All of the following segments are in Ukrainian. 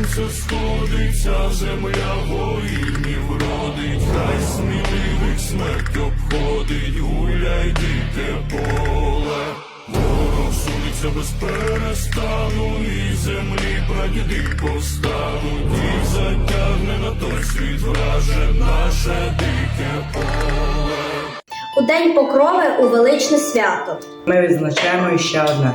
сонце сходиться, земля воїнів родить, хай сміливих смерть обходить, гуляй дике поле. Ворог сунеться без перестану, і землі прадіди повстануть, їх затягне на той світ враже наше дике поле. У день покрови у величне свято. Ми відзначаємо ще одне.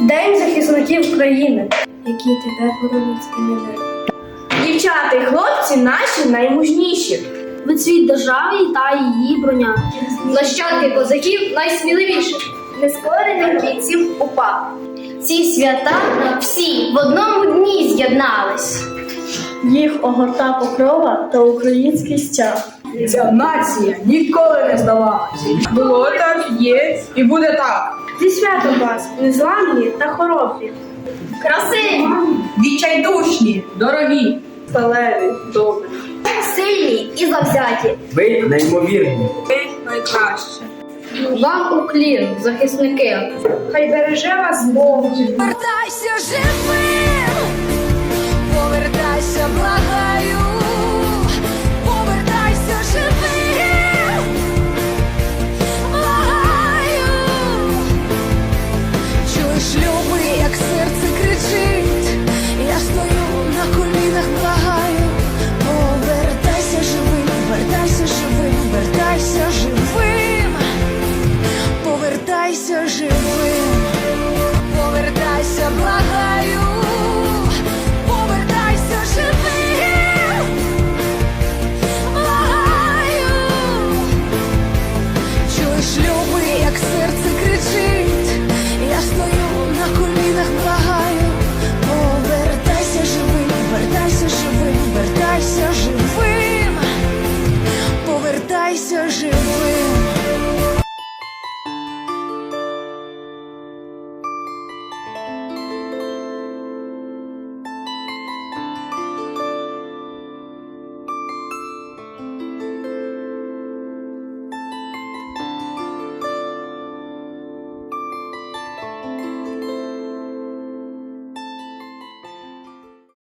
День захисників країни, які тебе порують і не Дівчата і хлопці наші наймужніші. Від світ держави та її броня. Нащадки козаків найсміливіших. Нескорених бійців упа. Ці свята всі в одному дні з'єднались. Їх огорта покрова та український стяг. Ця нація ніколи не здавалась. Було так, є і буде так. Зі святом вас, незламні та хоробрі. Красиві, Відчайдушні, дорогі, сталеві, добрі. сильні і завзяті. Ви неймовірні. Ви найкраще. Вам уклін, захисники. Хай береже вас Бог. Вертайся живим, вертайся живим, повертайся живим. Повертайся, благаю, повертайся живим, чуєш, любий, як серце кричить,